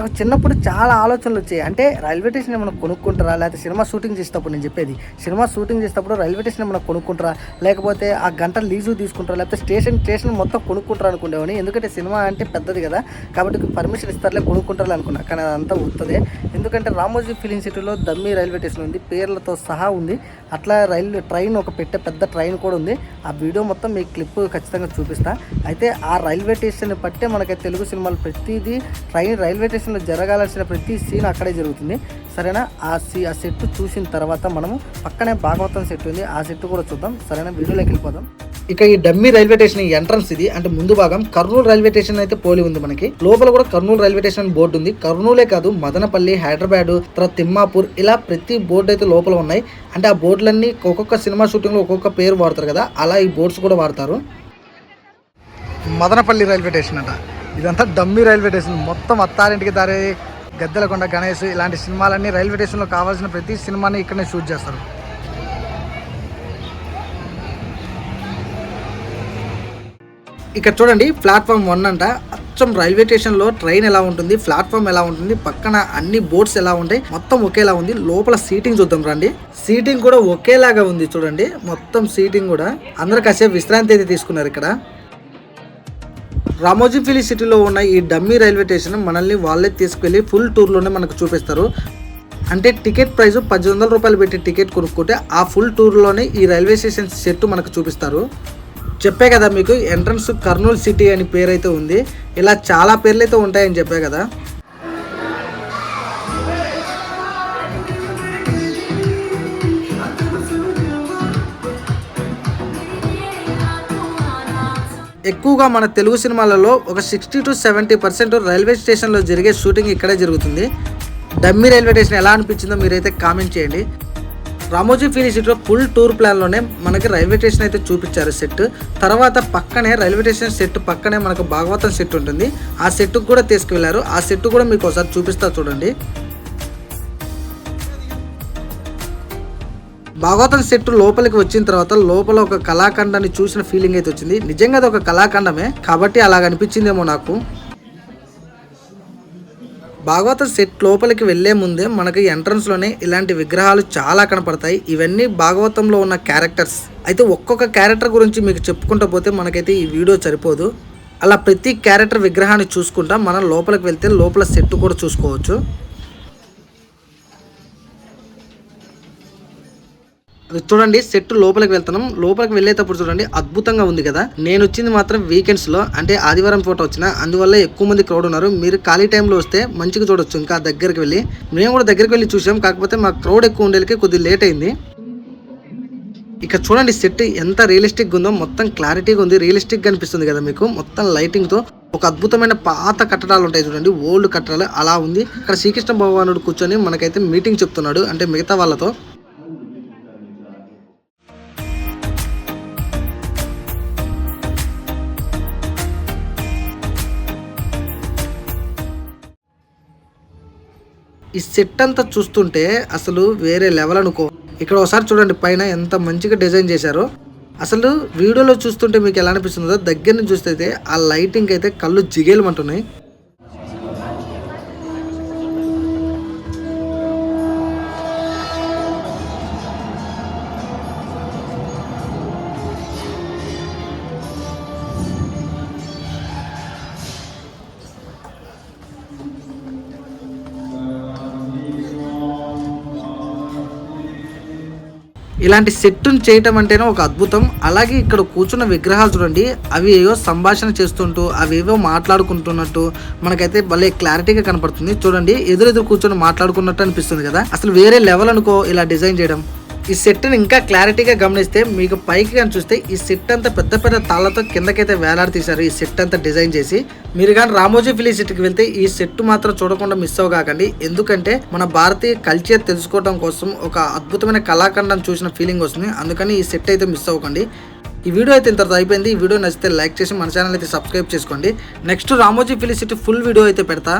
నాకు చిన్నప్పుడు చాలా ఆలోచనలు వచ్చాయి. అంటే రైల్వే స్టేషన్ ఏమైనా కొనుక్కుంటారా? లేకపోతే సినిమా షూటింగ్ చేసేటప్పుడు నేను చెప్పేది సినిమా షూటింగ్ చేసేటప్పుడు రైల్వే స్టేషన్ ఏమైనా కొనుక్కుంటారా? లేకపోతే ఆ గంట లీజు తీసుకుంటారా? లేకపోతే స్టేషన్ స్టేషన్ మొత్తం కొనుక్కుంటారా అనుకునేవాడిని. ఎందుకంటే సినిమా అంటే పెద్దది కదా. కాబట్టి పర్మిషన్ ఇస్తారులే కొనుక్కుంటారా అనుకున్నా. కానీ అదంతా వస్తుంది ఎందుకంటే రామోజీ ఫిలిం సిటీలో దమ్మి రైల్వే స్టేషన్ ఉంది పేర్లతో సహా ఉంది. అట్లా రైల్వే ట్రైన్ ఒక పెట్టే పెద్ద ట్రైన్ కూడా ఉంది. ఆ వీడియో మొత్తం మీకు క్లిప్ ఖచ్చితంగా చూపిస్తా. అయితే ఆ రైల్వే స్టేషన్ పట్టే మనకి తెలుగు సినిమాలు ప్రతిదీ ట్రైన్ రైల్వే స్టేషన్ స్టేషన్లో జరగాల్సిన ప్రతి సీన్ అక్కడే జరుగుతుంది. సరేనా? ఆ సీ ఆ సెట్ చూసిన తర్వాత మనము పక్కనే భాగవతం సెట్ ఉంది. ఆ సెట్ కూడా చూద్దాం. సరేనా? వీడియోలోకి వెళ్ళిపోదాం. ఇక ఈ డమ్మీ రైల్వే స్టేషన్ ఎంట్రన్స్ ఇది. అంటే ముందు భాగం కర్నూలు రైల్వే స్టేషన్ అయితే పోలి ఉంది మనకి. లోపల కూడా కర్నూలు రైల్వే స్టేషన్ బోర్డు ఉంది. కర్నూలే కాదు మదనపల్లి హైదరాబాద్ తర్వాత తిమ్మాపూర్ ఇలా ప్రతి బోర్డు అయితే లోపల ఉన్నాయి. అంటే ఆ బోర్డులన్నీ ఒక్కొక్క సినిమా షూటింగ్లో ఒక్కొక్క పేరు వాడతారు కదా. అలా ఈ బోర్డ్స్ కూడా వాడతారు. మదనపల్లి రైల్వే స్టేషన్ అంట. ఇదంతా డమ్మీ రైల్వే స్టేషన్. మొత్తం అత్తారింటికి దారి గద్దెలకొండ గణేష్ ఇలాంటి సినిమాలన్నీ రైల్వే స్టేషన్లో కావాల్సిన ప్రతి సినిమాని ఇక్కడనే షూట్ చేస్తారు. ఇక్కడ చూడండి ప్లాట్ఫామ్ వన్ అంట. అచ్చం రైల్వే స్టేషన్లో ట్రైన్ ఎలా ఉంటుంది ప్లాట్ఫామ్ ఎలా ఉంటుంది పక్కన అన్ని బోర్డ్స్ ఎలా ఉంటాయి మొత్తం ఒకేలా ఉంది. లోపల సీటింగ్ చూద్దాం రండి. సీటింగ్ కూడా ఒకేలాగా ఉంది చూడండి. మొత్తం సీటింగ్ కూడా అందరు కాసేపు విశ్రాంతి అయితే తీసుకున్నారు ఇక్కడ. రామోజీ సిటీలో ఉన్న ఈ డమ్మీ రైల్వే స్టేషన్ మనల్ని వాళ్ళే తీసుకెళ్ళి ఫుల్ టూర్లోనే మనకు చూపిస్తారు. అంటే టికెట్ ప్రైస్ పద్దెనిమిది వందల రూపాయలు పెట్టి టికెట్ కొనుక్కుంటే ఆ ఫుల్ టూర్లోనే ఈ రైల్వే స్టేషన్ సెట్ మనకు చూపిస్తారు. చెప్పే కదా మీకు ఎంట్రన్స్ కర్నూలు సిటీ అని పేరు అయితే ఉంది. ఇలా చాలా పేర్లు అయితే ఉంటాయని చెప్పే కదా. ఎక్కువగా మన తెలుగు సినిమాలలో ఒక sixty to seventy percent railway స్టేషన్లో జరిగే షూటింగ్ ఇక్కడే జరుగుతుంది. డమ్మీ రైల్వే స్టేషన్ ఎలా అనిపించిందో మీరైతే కామెంట్ చేయండి. రామోజీ ఫిలిం సిటీలో ఫుల్ టూర్ ప్లాన్లోనే మనకి రైల్వే స్టేషన్ అయితే చూపించారు సెట్. తర్వాత పక్కనే రైల్వే స్టేషన్ సెట్ పక్కనే మనకు భాగవతం సెట్ ఉంటుంది. ఆ సెట్కు కూడా తీసుకువెళ్ళారు ఆ సెట్ కూడా మీకు ఒకసారి చూపిస్తా చూడండి. భాగవతం సెట్ లోపలికి వచ్చిన తర్వాత లోపల ఒక కళాఖండాన్ని చూసిన ఫీలింగ్ అయితే వచ్చింది. నిజంగా అది ఒక కళాఖండమే కాబట్టి అలాగ అనిపించిందేమో నాకు. భాగవతం సెట్ లోపలికి వెళ్ళే ముందే మనకి ఎంట్రన్స్లోనే ఇలాంటి విగ్రహాలు చాలా కనపడతాయి. ఇవన్నీ భాగవతంలో ఉన్న క్యారెక్టర్స్ అయితే ఒక్కొక్క క్యారెక్టర్ గురించి మీకు చెప్పుకుంటూ పోతే మనకైతే ఈ వీడియో సరిపోదు. అలా ప్రతి క్యారెక్టర్ విగ్రహాన్ని చూసుకుంటా మనం లోపలికి వెళ్తే లోపల సెట్ కూడా చూసుకోవచ్చు. చూడండి సెట్ లోపలికి వెళ్తున్నాం. లోపలికి వెళ్ళేటప్పుడు చూడండి అద్భుతంగా ఉంది కదా. నేను వచ్చింది మాత్రం వీకెండ్స్లో అంటే ఆదివారం పూట వచ్చిన. అందువల్ల ఎక్కువ మంది క్రౌడ్ ఉన్నారు. మీరు ఖాళీ టైంలో వస్తే మంచిగా చూడొచ్చు. ఇంకా దగ్గరికి వెళ్ళి. మేము కూడా దగ్గరికి వెళ్ళి చూసాం. కాకపోతే మా క్రౌడ్ ఎక్కువ ఉండేకి కొద్దిగా లేట్ అయింది. ఇక చూడండి సెట్ ఎంత రియలిస్టిక్ ఉందో. మొత్తం క్లారిటీగా ఉంది. రియలిస్టిక్ అనిపిస్తుంది కదా మీకు. మొత్తం లైటింగ్తో ఒక అద్భుతమైన పాత కట్టడాలు ఉంటాయి చూడండి. ఓల్డ్ కట్టడాలు అలా ఉంది. ఇక్కడ శ్రీకృష్ణ భగవానుడు కూర్చొని మనకైతే మీటింగ్ చెప్తున్నాడు. అంటే మిగతా వాళ్ళతో. ఈ సెట్ అంతా చూస్తుంటే అసలు వేరే లెవెల్ అనుకో. ఇక్కడ ఒకసారి చూడండి పైన ఎంత మంచిగా డిజైన్ చేశారో. అసలు వీడియోలో చూస్తుంటే మీకు ఎలా అనిపిస్తుందో దగ్గర నుంచి చూస్తే అయితే ఆ లైటింగ్ అయితే కళ్ళు జిగేలమంటున్నాయి. ఇలాంటి సెట్ను చేయటం అంటేనే ఒక అద్భుతం. అలాగే ఇక్కడ కూర్చున్న విగ్రహాలు చూడండి అవి ఏవో సంభాషణ చేస్తుంటూ అవి ఏవో మాట్లాడుకుంటున్నట్టు మనకైతే భలే క్లారిటీగా కనపడుతుంది. చూడండి ఎదురెదురు కూర్చొని మాట్లాడుకున్నట్టు అనిపిస్తుంది కదా. అసలు వేరే లెవెల్ అనుకో ఇలా డిజైన్ చేయడం. ఈ సెట్ని ఇంకా క్లారిటీగా గమనిస్తే మీకు పైకి కానీ చూస్తే ఈ సెట్ అంతా పెద్ద పెద్ద తాళ్ళతో కిందకైతే వేలాడి తీశారు. ఈ సెట్ అంతా డిజైన్ చేసి మీరు కానీ రామోజీ ఫిలి సిటీకి వెళ్తే ఈ సెట్ మాత్రం చూడకుండా మిస్ అవ్వకండి ఎందుకంటే మన భారతీయ కల్చర్ తెలుసుకోవడం కోసం ఒక అద్భుతమైన కళాఖండం చూసిన ఫీలింగ్ వస్తుంది. అందుకని ఈ సెట్ అయితే మిస్ అవ్వకండి. ఈ వీడియో అయితే ఇంత అయిపోయింది. ఈ వీడియో నచ్చితే లైక్ చేసి మన ఛానల్ అయితే సబ్స్క్రైబ్ చేసుకోండి. Next Ramoji film city full video అయితే పెడతా.